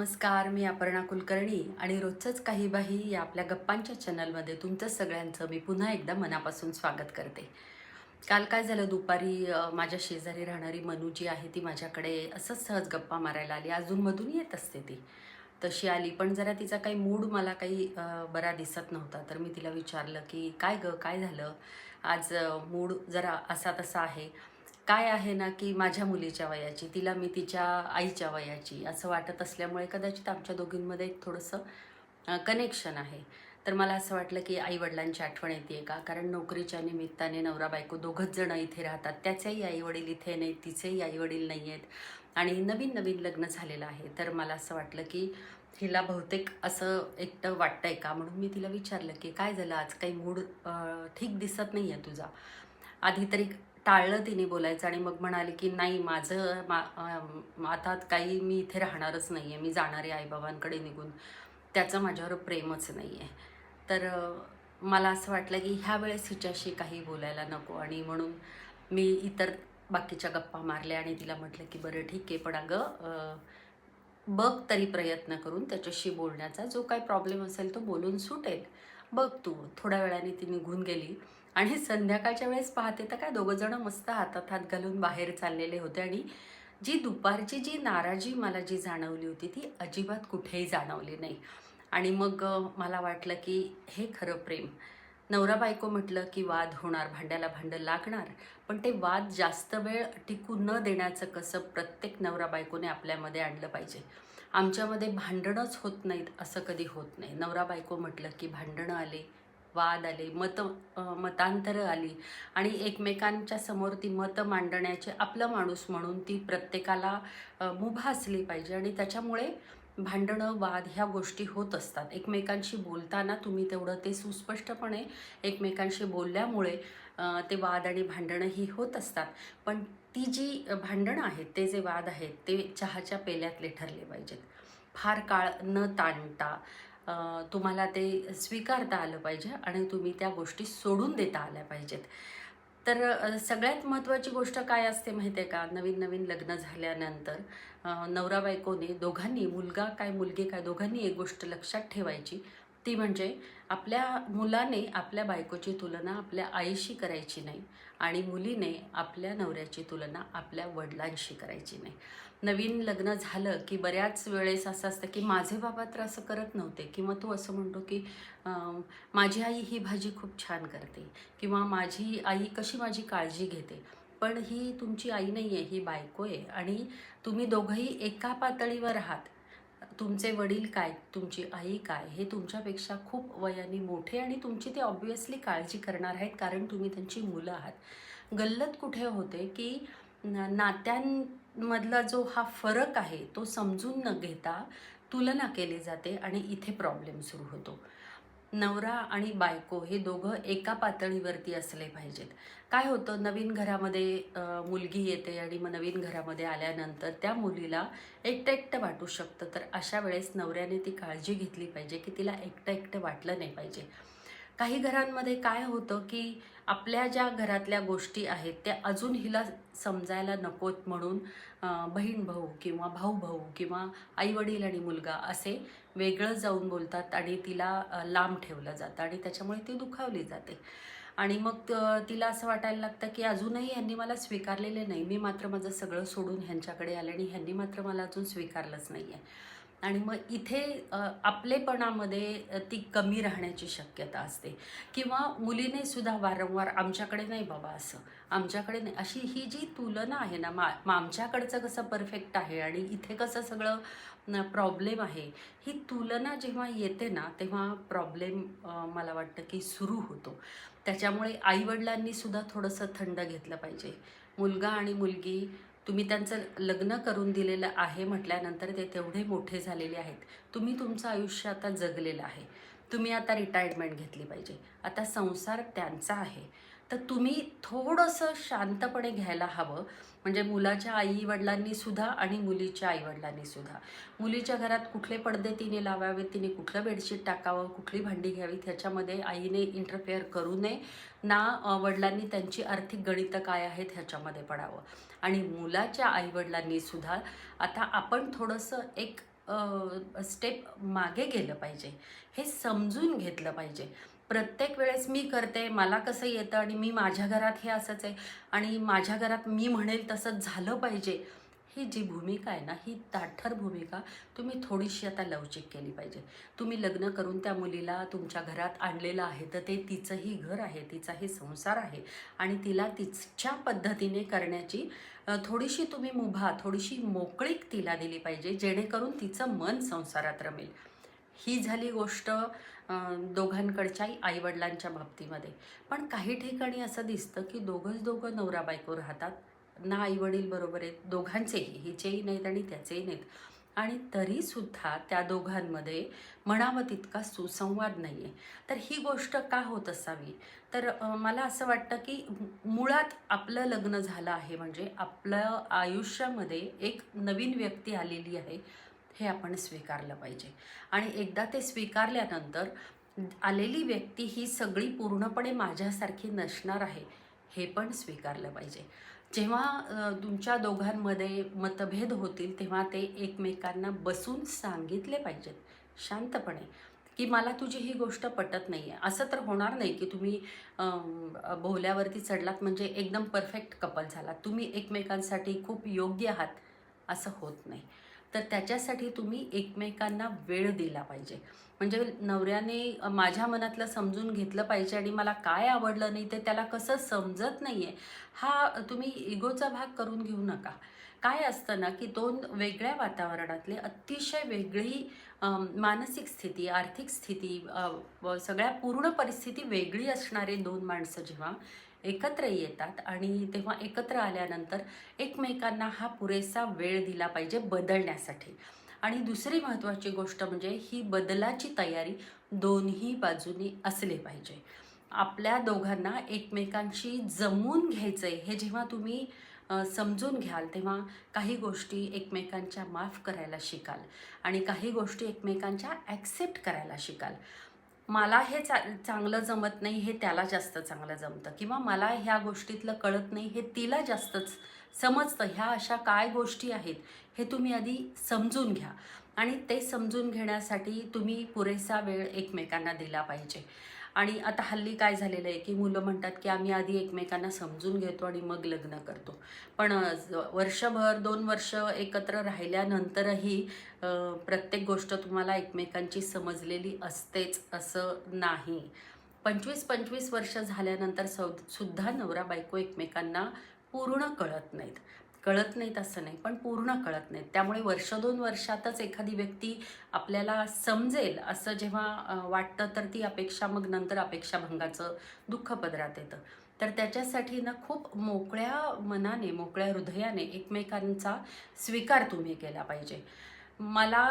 नमस्कार मी अपर्णा कुलकर्णी आणि रोजचंच काही बाही या आपल्या गप्पांच्या चॅनलमध्ये तुमचं सगळ्यांचं मी पुन्हा एकदा मनापासून स्वागत करते. काल काय झालं? दुपारी माझ्या शेजारी राहणारी मनू जी आहे ती माझ्याकडे असंच सहज गप्पा मारायला आली. अजूनमधून येत असते ती. तशी आली पण जरा तिचा काही मूड मला काही बरा दिसत नव्हता. तर मी तिला विचारलं की काय गं? काय झालं? आज मूड जरा असा तसा आहे. काय आहे ना की माझ्या मुलीच्या वयाची तिला मी तिच्या आईच्या वयाची असं वाटत असल्यामुळे कदाचित आमच्या दोघींमध्ये एक थोडंसं कनेक्शन आहे. तर मला असं वाटलं की आईवडिलांची आठवण येते का? कारण नोकरीच्या निमित्ताने नवरा बायको दोघंच जण इथे राहतात. त्याचेही आईवडील इथे नाहीत तिचेही आईवडील नाही आहेत आणि नवीन नवीन लग्न झालेलं आहे. तर मला असं वाटलं की हिला बहुतेक असं एकटं वाटतंय का? म्हणून मी तिला विचारलं की काय झालं आज? काही मूड ठीक दिसत नाही आहे तुझा? आधी तरी टाळलं तिने बोलायचं आणि मग म्हणाले की नाही माझं मा आता काही मी इथे राहणारच नाही आहे मी जाणार आहे आईबाबांकडे निघून. त्याचं माझ्यावर प्रेमच नाही आहे तर मला असं वाटलं की ह्या वेळेस हिच्याशी काही बोलायला नको आणि म्हणून मी इतर बाकीच्या गप्पा मारल्या आणि तिला म्हटलं की बरं ठीक आहे. पण अगं बघ तरी प्रयत्न करून त्याच्याशी बोलण्याचा. जो काय प्रॉब्लेम असेल तो बोलून सुटेल. बघ तू थोड्या वेळाने ती निघून गेली. आणि संध्याकाळच्या वेळेस पाहते तर काय दोघं जण मस्त हातात हात घालून बाहेर चाललेले होते आणि जी दुपारची जी नाराजी मला जी जाणवली होती ती अजिबात कुठेही जाणवली नाही. आणि मग मला वाटलं की हे खरं प्रेम. नवरा बायको म्हटलं की वाद होणार भांड्याला भांडं लागणार पण ते वाद जास्त वेळ टिकू न देण्याचं कसं प्रत्येक नवरा बायकोने आपल्यामध्ये आणलं पाहिजे. आमच्यामध्ये भांडणच होत नाहीत असं कधी होत नाही. नवरा बायको म्हटलं की भांडणं आले वाद आले मत मतांतरं आली आणि एकमेकांच्या समोर ती मतं मांडण्याचे आपलं माणूस म्हणून ती प्रत्येकाला मुभा असली पाहिजे आणि त्याच्यामुळे भांडणं वाद ह्या गोष्टी होत असतात. एकमेकांशी बोलताना तुम्ही तेवढं ते सुस्पष्टपणे एकमेकांशी बोलल्यामुळे ते वाद आणि भांडणं ही होत असतात. पण ती जी भांडणं आहेत ते जे वाद आहेत ते चहाच्या पेल्यातले ठरले पाहिजेत. फार काळ न ताणता तुम्हाला ते स्वीकारता आलं पाहिजे आणि तुम्ही त्या गोष्टी सोडून देता आल्या पाहिजेत. तर सगळ्यात महत्त्वाची गोष्ट काय असते माहिती आहे का? नवीन नवीन लग्न झाल्यानंतर नवरा बायकोने दोघांनी मुलगा काय मुलगी काय दोघांनी एक गोष्ट लक्षात ठेवायची. ती म्हणजे आपल्या मुलाने आपल्या बायकोची तुलना आपल्या आईशी करायची नाही आणि मुलीने आपल्या नवऱ्याची तुलना आपल्या वडिलांशी करायची नाही. नवीन लग्न झालं की बऱ्याच वेळेस असं असतं की माझे बाबा तर असं करत नव्हते किंवा तू असं म्हणतो की माझी आई ही भाजी खूप छान करते किंवा माझी आई कशी माझी काळजी घेते. पण ही तुमची आई नाही आहे ही बायको आहे आणि तुम्ही दोघंही एका पातळीवर आहात. तुमचे वडील काय? तुमची आई काय? हे तुमच्यापेक्षा खूप वयाने मोठे आणि तुमची ते ऑब्वियसली काळजी करणार आहेत कारण तुम्ही त्यांची मुलं आहात. गल्लत कुठे होते की नात्यांमधला जो हा फरक आहे तो समजून न घेता तुलना केली जाते आणि इथे प्रॉब्लेम सुरू होतो. नवरा आणि बायको हे दोघं एका पातळीवरती असले पाहिजेत. काय होतं नवीन घरामध्ये मुलगी येते आणि मग नवीन घरामध्ये आल्यानंतर त्या मुलीला एकटं एकटं वाटू शकतं. तर अशा वेळेस नवऱ्याने ती काळजी घेतली पाहिजे की तिला एकटं एकटं वाटलं नाही पाहिजे. काही घरांमध्ये काय होतं की आपल्या ज्या घरातल्या गोष्टी आहेत त्या अजून हिला समजायला नकोत म्हणून बहीण भाऊ किंवा भाऊ भाऊ किंवा आईवडील आणि मुलगा असे वेगळं जाऊन बोलतात आणि तिला लांब ठेवलं जातं आणि त्याच्यामुळे ती दुखावली जाते. आणि मग तिला असं वाटायला लागतं की अजूनही ह्यांनी मला स्वीकारलेले नाही. मी मात्र माझं सगळं सोडून ह्यांच्याकडे आले आणि ह्यांनी मात्र मला अजून स्वीकारलंच नाही आहे आणि मग इथे आपलेपणामध्ये ती कमी राहण्याची शक्यता असते. किंवा मुलीने सुद्धा वारंवार आमच्याकडे नाही बाबा असं आमच्याकडे नाही. अशी ही जी तुलना आहे ना मा आमच्याकडचं कसं परफेक्ट आहे आणि इथे कसं सगळं प्रॉब्लेम आहे ही तुलना जेव्हा येते ना तेव्हा प्रॉब्लेम मला वाटतं की सुरू होतो. त्याच्यामुळे आईवडिलांनी सुद्धा थोडंसं थंड घेतलं पाहिजे. मुलगा आणि मुलगी तुम्ही त्यांचं लग्न करून दिलेलं आहे म्हटल्यानंतर ते तेवढे मोठे झालेले आहेत. तुम्ही तुमचं आयुष्य आता जगलेलं आहे. तुम्ही आता रिटायरमेंट घेतली पाहिजे. आता संसार त्यांचा आहे. तर तुम्ही थोडंसं शांतपणे घ्यायला हवं. म्हणजे मुलाच्या आई वडिलांनी सुद्धा आणि मुलीच्या आई वडिलांनी सुद्धा. मुलीच्या घरात कुठले पडदे तिने लावावे तिने कुठलं बेडशीट टाकावं कुठली भांडी घ्यावी ह्याच्यामध्ये आईने इंटरफेअर करू नये. ना वडिलांनी त्यांची आर्थिक गणितं काय आहेत ह्याच्यामध्ये पडावं. आणि मुलाच्या आईवडिलांनी सुद्धा आता आपण थोडंसं एक स्टेप मागे गेलं पाहिजे. हे समजून घेतलं पाहिजे. प्रत्येक वेळेस मी करते मला कसं येतं आणि मी माझ्या घरात हे असंच आहे आणि माझ्या घरात मी म्हणेल तसंच झालं पाहिजे. ही जी भूमिका आहे ना ही ताठर भूमिका तुम्ही थोडीशी आता लवचिक केली पाहिजे. तुम्ही लग्न करून त्या मुलीला तुमच्या घरात आणलेलं आहे तर ते तिचंही घर आहे तिचाही संसार आहे आणि तिला तिच्या पद्धतीने करण्याची थोडीशी तुम्ही मुभा थोडीशी मोकळीक तिला दिली पाहिजे जेणेकरून तिचं मन संसारात रमेल. ही झाली गोष्ट दोघांकडच्याही आईवडिलांच्या बाबतीमध्ये. पण काही ठिकाणी असं दिसतं की दोघंच दोघं नवरा बायको राहतात. ना आईवडील बरोबर आहेत दोघांचेही हिचेही नाहीत आणि त्याचेही नाहीत. आणि तरीसुद्धा त्या दोघांमध्ये म्हणावं तितका सुसंवाद नाही आहे तर ही गोष्ट का होत असावी? तर मला असं वाटतं की मुळात आपलं लग्न झालं आहे म्हणजे आपलं आयुष्यामध्ये एक नवीन व्यक्ती आलेली आहे हे आपण स्वीकारलं पाहिजे. आणि एकदा ते स्वीकारल्यानंतर आलेली व्यक्ती ही सगळी पूर्णपणे माझ्यासारखी नसणार आहे हे पण स्वीकारलं पाहिजे. जेव्हा तुमच्या दोघांमध्ये मतभेद होतील तेव्हा ते एकमेकांना बसून सांगितले पाहिजेत शांतपणे की मला तुझी ही गोष्ट पटत नाही आहे असं तर होणार नाही की तुम्ही भोवल्यावरती चढलात म्हणजे एकदम परफेक्ट कपल झालात. तुम्ही एकमेकांसाठी खूप योग्य आहात असं होत नाही. तर त्याच्यासाठी तुम्ही एकमेकांना वेळ दिला पाहिजे. म्हणजे नवऱ्याने माझ्या मनातलं समजून घेतलं पाहिजे आणि मला काय आवडलं नाही ते त्याला कसं समजत नाही आहे हा तुम्ही इगोचा भाग करून घेऊ नका. काय असतं ना की दोन वेगळ्या वातावरणातले अतिशय वेगळी मानसिक स्थिती आर्थिक स्थिती सगळ्या पूर्ण परिस्थिती वेगळी असणारे दोन माणसं जेव्हा एकत्र येतात आणि तेव्हा एकत्र आल्यानंतर एकमेकांना हा पुरेसा वेळ दिला पाहिजे बदलण्यासाठी. आणि दुसरी महत्त्वाची गोष्ट म्हणजे ही बदलाची तयारी दोन्ही बाजूनी असले पाहिजे. आपल्या दोघांना एकमेकांशी जमून घ्यायचं आहे हे जेव्हा तुम्ही समजून घ्याल तेव्हा काही गोष्टी एकमेकांच्या माफ करायला शिकाल आणि काही गोष्टी एकमेकांच्या ॲक्सेप्ट करायला शिकाल. मला हे चा चांगलं जमत नाही हे त्याला जास्त चांगलं जमतं. किंवा मला ह्या गोष्टीतलं कळत नाही हे तिला जास्तच समजतं. ह्या अशा काय गोष्टी आहेत हे तुम्ही आधी समजून घ्या. आणि ते समजून घेण्यासाठी तुम्ही पुरेसा वेळ एकमेकांना दिला पाहिजे. आणि आता हल्ली काय झालेलं आहे की मुलं म्हणतात की आम्ही आधी एकमेकांना समजून घेतो आणि मग लग्न करतो. पण वर्षभर दोन वर्ष एकत्र राहिल्यानंतरही प्रत्येक गोष्ट तुम्हाला एकमेकांची समजलेली असतेच असं नाही. पंचवीस पंचवीस वर्ष झाल्यानंतर सौ सुद्धा नवरा बायको एकमेकांना पूर्ण कळत नाहीत. कळत नाहीत असं नाही पण पूर्ण कळत नाहीत. त्यामुळे वर्ष दोन वर्षातच एखादी व्यक्ती आपल्याला समजेल असं जेव्हा वाटतं तर ती अपेक्षा मग नंतर अपेक्षाभंगाचं दुःख पदरात येतं. तर त्याच्यासाठी ना खूप मोकळ्या मनाने मोकळ्या हृदयाने एकमेकांचा स्वीकार तुम्ही केला पाहिजे. मला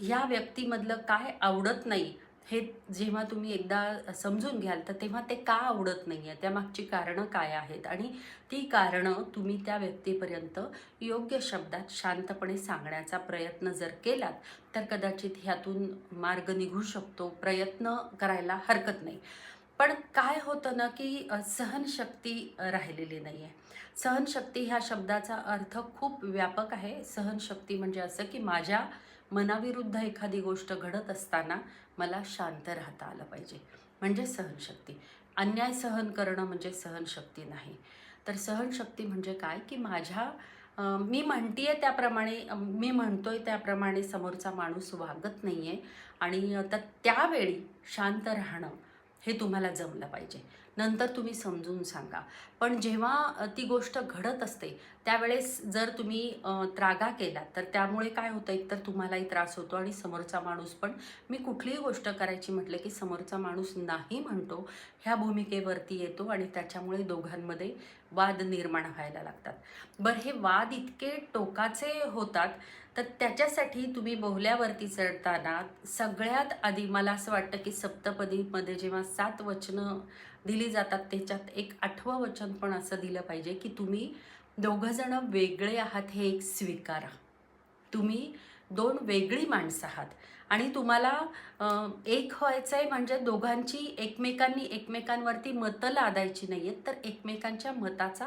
ह्या व्यक्तीमधलं काय आवडत नाही हे जेव्हा तुम्ही एकदा समजून घ्याल तर तेव्हा ते का आवडत नाही आहे त्यामागची कारणं काय आहेत? आणि ती कारणं तुम्ही त्या व्यक्तीपर्यंत योग्य शब्दात शांतपणे सांगण्याचा प्रयत्न जर केलात तर कदाचित ह्यातून मार्ग निघू शकतो प्रयत्न करायला हरकत नाही. पण काय होतं ना की सहनशक्ती राहिलेली नाही आहे सहनशक्ती ह्या शब्दाचा अर्थ खूप व्यापक आहे. सहनशक्ती म्हणजे असं की माझ्या मनाविरुद्ध एखादी गोष्ट घडत असताना मला शांत राहता आलं पाहिजे. म्हणजे सहनशक्ती. अन्याय सहन करणं म्हणजे सहनशक्ती नाही. तर सहनशक्ती म्हणजे काय? की माझ्या मी म्हणते आहे त्याप्रमाणे मी म्हणतो आहे त्याप्रमाणे समोरचा माणूस वागत नाही आहे आणि तर त्यावेळी शांत राहणं हे तुम्हाला जमलं पाहिजे. नंतर तुम्ही समजून सांगा. पण जेव्हा ती गोष्ट घडत असते त्यावेळेस जर तुम्ही त्रागा केलात तर त्यामुळे काय होतं? एकतर तुम्हालाही त्रास होतो आणि समोरचा माणूस पण मी कुठलीही गोष्ट करायची म्हटलं की समोरचा माणूस नाही म्हणतो ह्या भूमिकेवरती येतो आणि त्याच्यामुळे दोघांमध्ये वाद निर्माण व्हायला लागतात. बरं हे वाद इतके टोकाचे होतात तर त्याच्यासाठी तुम्ही बोहल्यावरती चढताना सगळ्यात आधी मला असं वाटतं की सप्तपदीमध्ये जेव्हा सात वचनं दिली जातात त्याच्यात एक आठवं वचन पण असं दिलं पाहिजे की तुम्ही दोघंजणं वेगळे आहात हे एक स्वीकारा. तुम्ही दोन वेगळी माणसं आहात. आणि तुम्हाला एक व्हायचं आहे म्हणजे दोघांची एकमेकांनी एकमेकांवरती मतं लादायची नाही आहेत तर एकमेकांच्या मताचा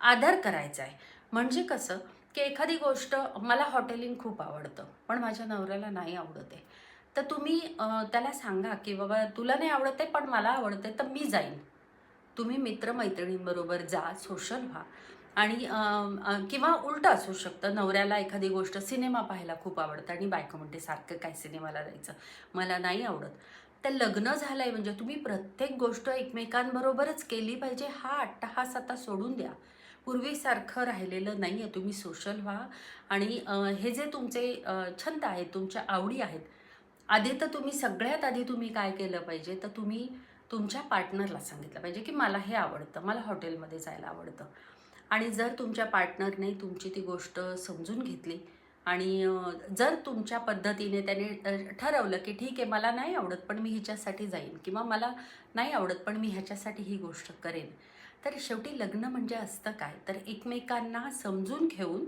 आदर करायचा आहे म्हणजे कसं की एखादी गोष्ट मला हॉटेलिंग खूप आवडतं पण माझ्या नवऱ्याला नाही आवडत आहे. तर तुम्ही त्याला सांगा की बाबा तुला नाही आवडत आहे पण मला आवडते तर मी जाईन. तुम्ही मित्रमैत्रिणींबरोबर जा सोशल व्हा. आणि किंवा उलटं असू शकतं नवऱ्याला एखादी गोष्ट सिनेमा पाहायला खूप आवडतं आणि बायको म्हणते सारखं काय सिनेमाला जायचं? मला नाही आवडत. तर लग्न झालं आहे म्हणजे तुम्ही प्रत्येक गोष्ट एकमेकांबरोबरच केली पाहिजे हा अट्टहास आता सोडून द्या. पूर्वीसारखं राहिलेलं नाही आहे तुम्ही सोशल व्हा. आणि हे जे तुमचे छंद आहेत तुमच्या आवडी आहेत आधी तर तुम्ही सगळ्यात आधी तुम्ही काय केलं पाहिजे तर तुम्ही तुमच्या पार्टनरला सांगितलं पाहिजे की मला हे आवडतं मला हॉटेलमध्ये जायला आवडतं. आणि जर तुमच्या पार्टनरने तुमची ती गोष्ट समजून घेतली आणि जर तुमच्या पद्धतीने त्याने ठरवलं की ठीक आहे मला नाही आवडत पण मी हिच्यासाठी जाईन किंवा मला नाही आवडत पण मी ह्याच्यासाठी ही गोष्ट करेन तर शेवटी लग्न म्हणजे असतं काय? तर एकमेकांना समजून घेऊन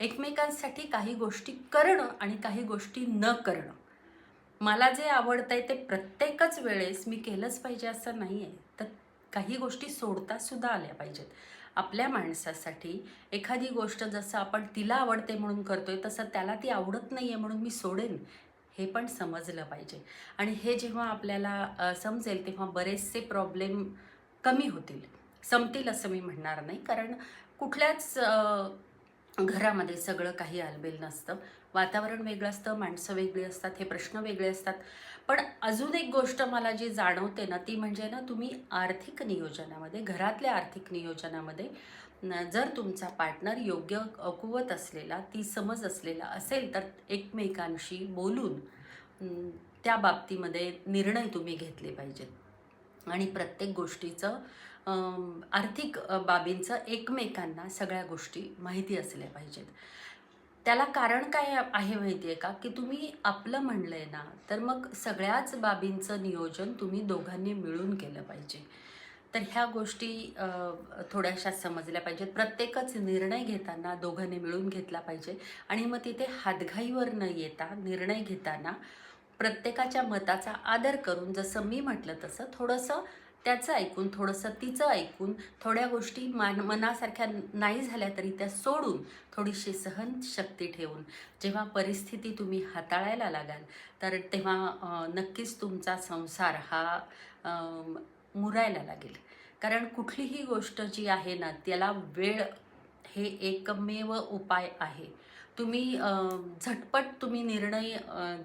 एकमेकांसाठी काही गोष्टी करणं आणि काही गोष्टी न करणं. मला जे आवडतंय ते प्रत्येकच वेळेस मी केलंच पाहिजे असं नाही आहे तर काही गोष्टी सोडता सुद्धा आल्या पाहिजेत. आपल्या माणसासाठी एखादी गोष्ट जसं आपण तिला आवडते म्हणून करतोय तसं त्याला ती आवडत नाही आहे म्हणून मी सोडेन हे पण समजलं पाहिजे. आणि हे जेव्हा आपल्याला समजेल तेव्हा बरेचसे प्रॉब्लेम कमी होतील. संपतील असं मी म्हणणार नाही. कारण कुठल्याच घरामध्ये सगळं काही आलबेल नसतं. वातावरण वेगळं असतं माणसं वेगळी असतात हे प्रश्न वेगळे असतात. पण अजून एक गोष्ट मला जी जाणवते ना ती म्हणजे ना तुम्ही आर्थिक नियोजनामध्ये घरातल्या आर्थिक नियोजनामध्ये जर तुमचा पार्टनर योग्य अकुवत असलेला ती समज असलेला असेल तर एकमेकांशी बोलून त्या बाबतीमध्ये निर्णय तुम्ही घेतले पाहिजेत. आणि प्रत्येक गोष्टीचं आर्थिक बाबींचं एकमेकांना सगळ्या गोष्टी माहिती असल्या पाहिजेत. त्याला कारण काय आहे माहिती आहे का? की तुम्ही आपलं म्हणलं आहे ना तर मग सगळ्याच बाबींचं नियोजन तुम्ही दोघांनी मिळून केलं पाहिजे. तर ह्या गोष्टी थोड्याशा समजल्या पाहिजेत. प्रत्येकच निर्णय घेताना दोघांनी मिळून घेतला पाहिजे. आणि मग तिथे हातघाईवर न येता निर्णय घेताना प्रत्येकाच्या मताचा आदर करून जसं मी म्हटलं तसं थोडंसं त्याचं ऐकून थोडंसं तिचं ऐकून थोड्या गोष्टी मान मनासारख्या नाही झाल्या तरी त्या सोडून थोडीशी सहनशक्ती ठेवून जेव्हा परिस्थिती तुम्ही हाताळायला लागाल तर तेव्हा नक्कीच तुमचा संसार हा मुरायला लागेल. कारण कुठलीही गोष्ट जी आहे ना त्याला वेळ हे एकमेव उपाय आहे. तुम्ही झटपट तुम्ही निर्णय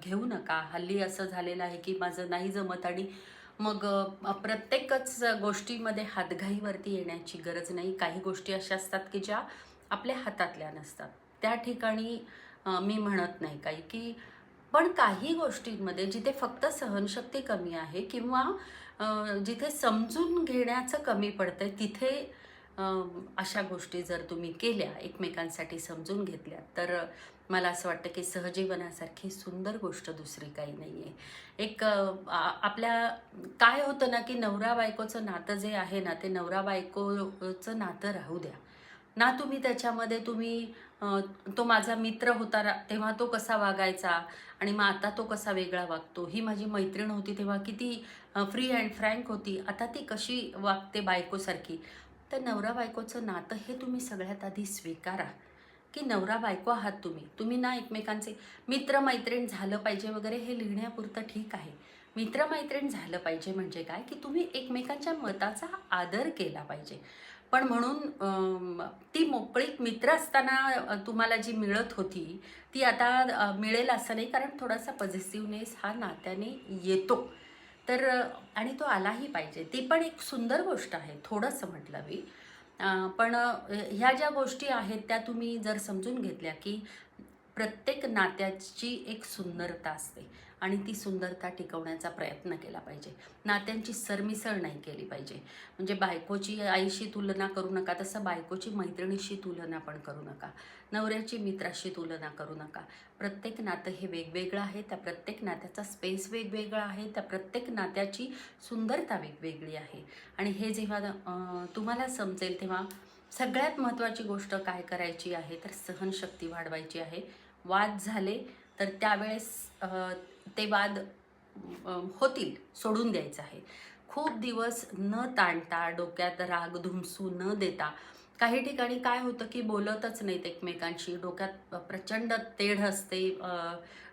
घेऊ नका. हल्ली असं झालेलं आहे की माझं नाही जमत आणि मग प्रत्येकच गोष्टीमध्ये हातघाईवरती येण्याची गरज नाही. काही गोष्टी अशा असतात की ज्या आपल्या हातातल्या नसतात. त्या ठिकाणी मी म्हणत नाही काही की पण काही गोष्टींमध्ये जिथे फक्त सहनशक्ती कमी आहे किंवा जिथे समजून घेण्याचं कमी पडतंय तिथे अशा गोष्टी जर तुम्ही केल्या एकमेकांसाठी समजून घेतल्या तर मला असं वाटतं की सहजीवनासारखी सुंदर गोष्ट दुसरी काही नाही आहे एक आपल्या काय होतं ना की नवरा बायकोचं नातं जे आहे ना ते नवरा बायकोचं नातं राहू द्या. ना तुम्ही त्याच्यामध्ये तुम्ही तो माझा मित्र होता रा- तेव्हा तो कसा वागायचा आणि मग आता तो कसा वेगळा वागतो? ही माझी मैत्रीण होती तेव्हा किती फ्री अँड फ्रँक होती. आता ती कशी वागते बायकोसारखी? तर नवरा बायकोचं नातं हे तुम्ही सगळ्यात आधी स्वीकारा. की नवरा बायको आहात तुम्ही. तुम्ही ना एकमेकांचे मित्रमैत्रीण झालं पाहिजे वगैरे हे लिहिण्यापुरतं ठीक आहे. मित्रमैत्रीण झालं पाहिजे म्हणजे काय? की तुम्ही एकमेकांच्या मताचा आदर केला पाहिजे. पण म्हणून ती मोकळीक मित्र असताना तुम्हाला जी मिळत होती ती आता मिळेल असं नाही कारण थोडासा पॉझिटिव्हनेस हा नात्याने येतो. तर आणि तो आलाही पाहिजे. ती पण एक सुंदर गोष्ट आहे. थोडंसं म्हटलं मी. पण ह्या ज्या गोष्टी आहेत त्या तुम्ही जर समजून घेतल्या की प्रत्येक नात्याची एक सुंदरता असते. आणि ती सुंदरता टिकवण्याचा प्रयत्न केला पाहिजे. नात्यांची सरमिसळ नाही केली पाहिजे. म्हणजे बायकोची आईशी तुलना करू नका तसं बायकोची मैत्रिणीशी तुलना पण करू नका. नवऱ्याची मित्राशी तुलना करू नका. प्रत्येक नातं हे वेगवेगळं आहे त्या प्रत्येक नात्याचा स्पेस वेगवेगळा आहे त्या प्रत्येक नात्याची सुंदरता वेगवेगळी आहे. आणि हे जेव्हा तुम्हाला समजेल तेव्हा सगळ्यात महत्त्वाची गोष्ट काय करायची आहे तर सहनशक्ती वाढवायची आहे. वाद झाले तर त्यावेळेस ते वाद होतील सोडून द्यायचं आहे. खूप दिवस न ताणता डोक्यात राग धुमसू न देता काही ठिकाणी काय होतं की बोलतच नाहीत एकमेकांशी. डोक्यात प्रचंड तेढ असते.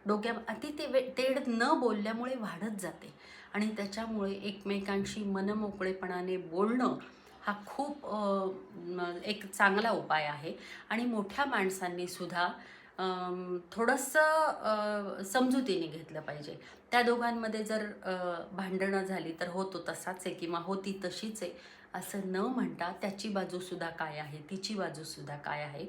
डोक्या अति ते तेढ न बोलल्यामुळे वाढत जाते. आणि त्याच्यामुळे एकमेकांशी मनमोकळेपणाने बोलणं हा खूप एक चांगला उपाय आहे. आणि मोठ्या माणसांनी सुद्धा थोडंसं समजुतीने घेतलं पाहिजे. त्या दोघांमध्ये जर भांडणं झाली तर होतो तसाच आहे किंवा होती तशीच आहे असं न म्हणता त्याची बाजूसुद्धा काय आहे तिची बाजूसुद्धा काय आहे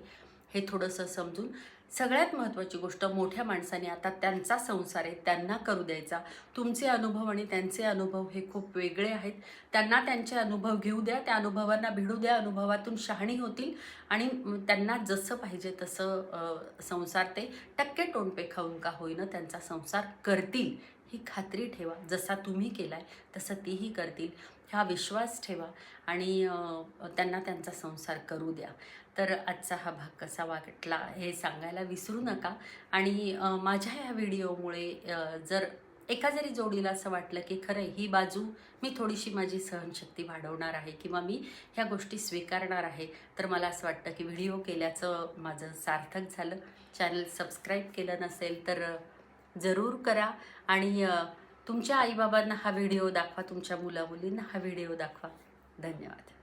हे थोडंसं समजून सगळ्यात महत्त्वाची गोष्ट मोठ्या माणसाने आता त्यांचा संसार आहे त्यांना करू द्यायचा. तुमचे अनुभव आणि त्यांचे अनुभव हे खूप वेगळे आहेत. त्यांना त्यांचे अनुभव घेऊ द्या त्या अनुभवांना भिडू द्या अनुभवातून शहाणी होतील आणि त्यांना जसं पाहिजे तसं संसार ते टक्के टोंडपे खाऊन का होईना त्यांचा संसार करतील. ही खात्री ठेवा. जसा तुम्ही केला आहे तसं तीही करतील. हा विश्वास ठेवा आणि त्यांना त्यांचा संसार करू द्या. तर आजचा हा भाग कसा वाटला हे सांगायला विसरू नका. आणि माझ्या ह्या व्हिडिओमुळे जर एका जरी जोडीला असं वाटलं की खरं ही बाजू मी थोडीशी माझी सहनशक्ती वाढवणार आहे किंवा मी ह्या गोष्टी स्वीकारणार आहे तर मला असं वाटतं की व्हिडिओ केल्याचं माझं सार्थक झालं. चॅनल सबस्क्राईब केलं नसेल तर जरूर करा. आणि तुमच्या आईबाबांना हा व्हिडिओ दाखवा तुमच्या मुलामुलींना हा व्हिडिओ दाखवा. धन्यवाद.